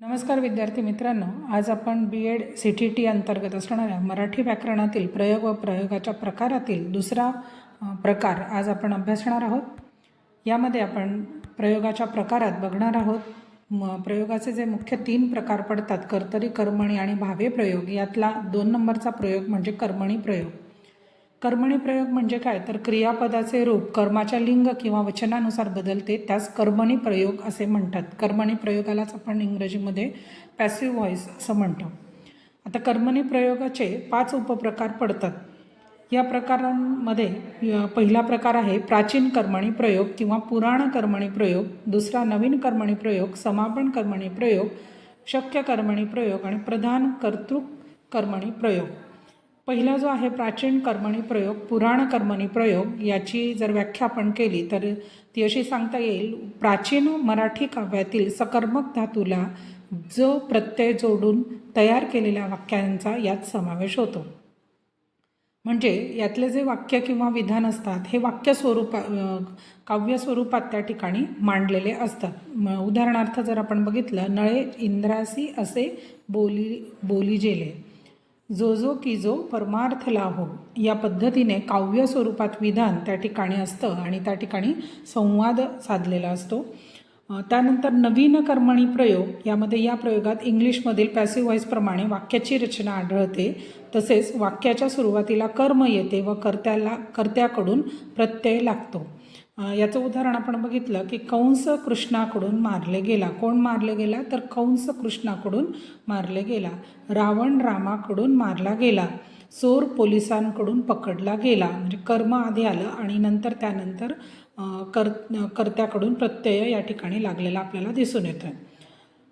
नमस्कार विद्यार्थी मित्रांनो आज आपण B Ed C T T अंतर्गत असणाऱ्या मराठी व्याकरणातील प्रयोग व प्रयोगाच्या प्रकारातील दुसरा प्रकार आज आपण अभ्यासणार आहोत. यामध्ये आपण प्रयोगाच्या प्रकारात बघणार आहोत. म प्रयोगाचे जे मुख्य तीन प्रकार पडतात कर्तरी कर्मणी आणि भावे प्रयोग यातला दोन नंबरचा प्रयोग म्हणजे कर्मणी प्रयोग. कर्मणी प्रयोग म्हणजे काय? तर क्रियापदाचे रूप कर्माच्या लिंग किंवा वचनानुसार बदलते त्यास कर्मणी प्रयोग असे म्हणतात. कर्मणी प्रयोगालाच आपण इंग्रजीमध्ये पॅसिव्ह व्हॉइस असं म्हणतो. आता कर्मणी प्रयोगाचे पाच उपप्रकार पडतात. या प्रकारांमध्ये पहिला प्रकार आहे प्राचीन कर्मणी प्रयोग किंवा पुराण कर्मणी प्रयोग दुसरा नवीन कर्मणी प्रयोग समापन कर्मणी प्रयोग शक्य कर्मणी प्रयोग आणि प्रधान कर्तृक कर्मणी प्रयोग. पहिला जो आहे प्राचीन कर्मणी प्रयोग पुराण कर्मणी प्रयोग याची जर व्याख्या आपण केली तर ती अशी सांगता येईल प्राचीन मराठी काव्यातील सकर्मक धातूला जो प्रत्यय जोडून तयार केलेल्या वाक्यांचा यात समावेश होतो. म्हणजे यातले जे वाक्य किंवा विधान असतात हे वाक्य स्वरूपा काव्य स्वरूपात त्या ठिकाणी मांडलेले असतात. म उदाहरणार्थ जर आपण बघितलं नळे इंद्रासी असे बोली बोली जेले जो जो की जो परमार्थ लाहो या पद्धतीने काव्य स्वरूपात विधान त्या ठिकाणी असतं आणि त्या ठिकाणी संवाद साधलेला असतो. त्यानंतर नवीन कर्मणी प्रयोग यामध्ये या प्रयोगात इंग्लिशमधील पॅसिव व्हॉइसप्रमाणे वाक्याची रचना आढळते. तसेच वाक्याच्या सुरुवातीला कर्म येते व कर्त्याला कर्त्याकडून प्रत्यय लागतो. याचं उदाहरण आपण बघितलं की कंस कृष्णाकडून मारले गेला. कोण मारले गेला? तर कंस कृष्णाकडून मारले गेला. रावण रामाकडून मारला गेला. चोर पोलिसांकडून पकडला गेला. म्हणजे कर्म आधी आलं आणि नंतर त्यानंतर कर कर्त्याकडून प्रत्यय या ठिकाणी लागलेला आपल्याला दिसून येतो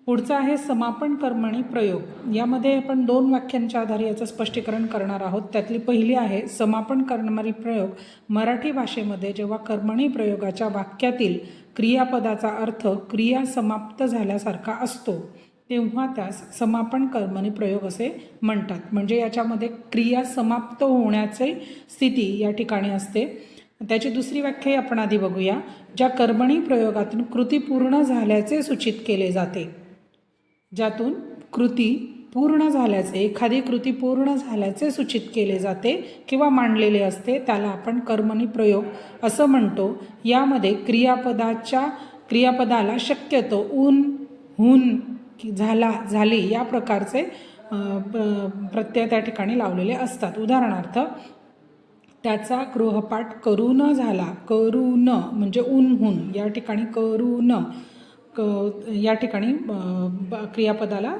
पुढचा आहे समापन कर्मणी प्रयोग. यामध्ये आपण दोन वाक्यांच्या आधारे याचं स्पष्टीकरण करणार आहोत. त्यातली पहिली आहे समापन करणारी प्रयोग. मराठी भाषेमध्ये जेव्हा कर्मणी प्रयोगाच्या वाक्यातील क्रियापदाचा अर्थ क्रिया समाप्त झाल्यासारखा असतो तेव्हा त्यास समापन कर्मणी प्रयोग असे म्हणतात. म्हणजे याच्यामध्ये क्रिया समाप्त होण्याचे स्थिती या ठिकाणी असते. त्याची दुसरी व्याख्याही आपण आधी बघूया ज्या कर्मणी प्रयोगातून कृती पूर्ण झाल्याचे सूचित केले जाते. ज्यातून कृती पूर्ण झाल्याचे एखादी कृती पूर्ण झाल्याचे सूचित केले जाते किंवा मांडलेले असते त्याला आपण कर्मणी प्रयोग असं म्हणतो. यामध्ये क्रियापदाच्या क्रियापदाला शक्यतो ऊन हुन झाला झाली या प्रकारचे प्रत्यय त्या ठिकाणी लावलेले असतात. उदाहरणार्थ त्याचा गृहपाठ करू न झाला करू न म्हणजे ऊन हून या ठिकाणी करू न क या ठिकाणी ब- क्रियापदाला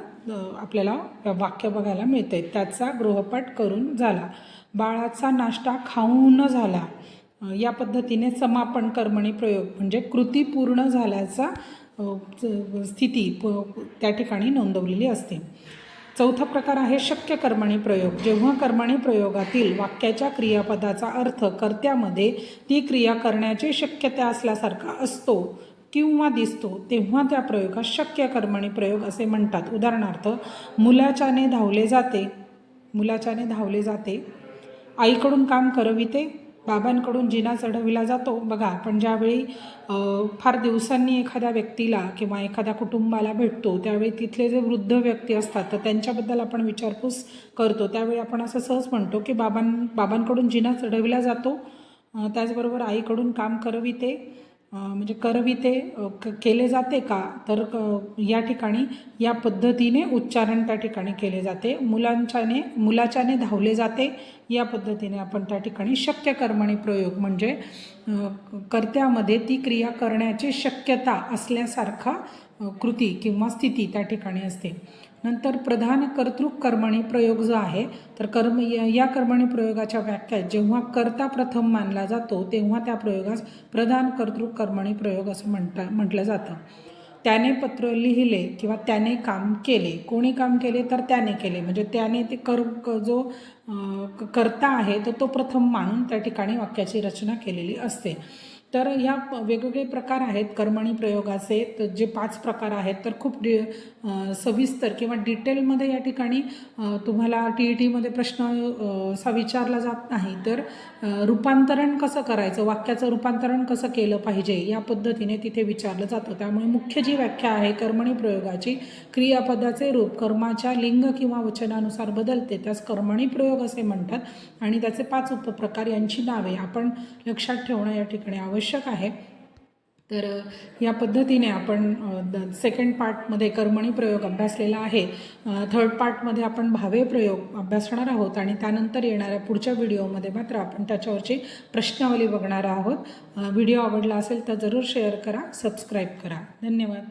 आपल्याला वाक्य बघायला मिळते त्याचा गृहपाठ करून झाला. बाळाचा नाश्ता खाऊन झाला. या पद्धतीने समापन कर्मणी प्रयोग म्हणजे कृती पूर्ण झाल्याचा च- स्थिती प- त्या ठिकाणी नोंदवलेली असते. चौथा प्रकार आहे शक्य कर्मणी प्रयोग. जेव्हा कर्मणी प्रयोगातील वाक्याच्या क्रियापदाचा अर्थ कर्त्यामध्ये ती क्रिया करण्याची शक्यता असल्यासारखा असतो किंवा दिसतो तेव्हा त्या प्रयोगास शक्य कर्मणी प्रयोग असे म्हणतात. उदाहरणार्थ मुलाच्याने धावले जाते मुलाच्याने धावले जाते. आईकडून काम करविते बाबांकडून जिना चढविला जातो. बघा पण ज्यावेळी फार दिवसांनी एखाद्या व्यक्तीला किंवा एखाद्या कुटुंबाला भेटतो त्यावेळी तिथले जे वृद्ध व्यक्ती असतात तर त्यांच्याबद्दल आपण विचारपूस करतो. त्यावेळी आपण असं सहज म्हणतो की बाबां बाबांकडून जिना चढविला जातो त्याचबरोबर आईकडून काम करविते. म्हणजे करविते क केले जाते का? तर क- या ठिकाणी या पद्धतीने उच्चारण त्या ठिकाणी केले जाते. मुलांच्याने मुलाच्याने धावले जाते. या पद्धतीने आपण त्या ठिकाणी शक्य कर्मणी प्रयोग म्हणजे कर्त्यामध्ये ती क्रिया करण्याची शक्यता असल्यासारखा कृती किंवा स्थिती त्या ठिकाणी असते. नंतर प्रधान कर्तृक कर्मणी प्रयोग जो आहे तर कर्म या या कर्मणी प्रयोगाच्या व्याख्यात जेव्हा कर्ता प्रथम मानला जातो तेव्हा त्या प्रयोगास प्रधान कर्तृक कर्मणी प्रयोग असं म्हणता म्हटलं जातं. त्याने पत्र लिहिले किंवा त्याने काम केले. कोणी काम केले तर त्याने केले. म्हणजे त्याने ते कर क- जो करता क- कर्ता आहे तर तो प्रथम मानून त्या ठिकाणी वाक्याची रचना केलेली असते. तर ह्या प- वेगवेगळे प्रकार आहेत कर्मणी प्रयोगाचे तर जे पाच प्रकार आहेत तर खूप डि सविस्तर किंवा डिटेलमध्ये या ठिकाणी तुम्हाला टी ई टीमध्ये प्रश्न असा विचारला जात नाही. तर रूपांतरण कसं करायचं? वाक्याचं रूपांतरण कसं केलं पाहिजे? या पद्धतीने तिथे विचारलं जातं. त्यामुळे मुख्य जी व्याख्या आहे कर्मणी प्रयोगाची क्रियापदाचे रूप कर्माच्या लिंग किंवा वचनानुसार बदलते. त्यास कर्मणी प्रयोग असे म्हणतात. आणि त्याचे पाच उपप्रकार यांची नावे आपण लक्षात ठेवणं या ठिकाणी आवश्यक आवश्यक आहे. तर या पद्धतीने आपण सेकंड पार्टमध्ये कर्मणी प्रयोग अभ्यासलेला आहे. थर्ड पार्टमध्ये आपण भावे प्रयोग अभ्यासणार आहोत आणि त्यानंतर येणाऱ्या पुढच्या व्हिडिओमध्ये मात्र आपण त्याच्यावरची प्रश्नावली बघणार आहोत. व्हिडिओ आवडला असेल तर जरूर शेअर करा सबस्क्राईब करा. धन्यवाद.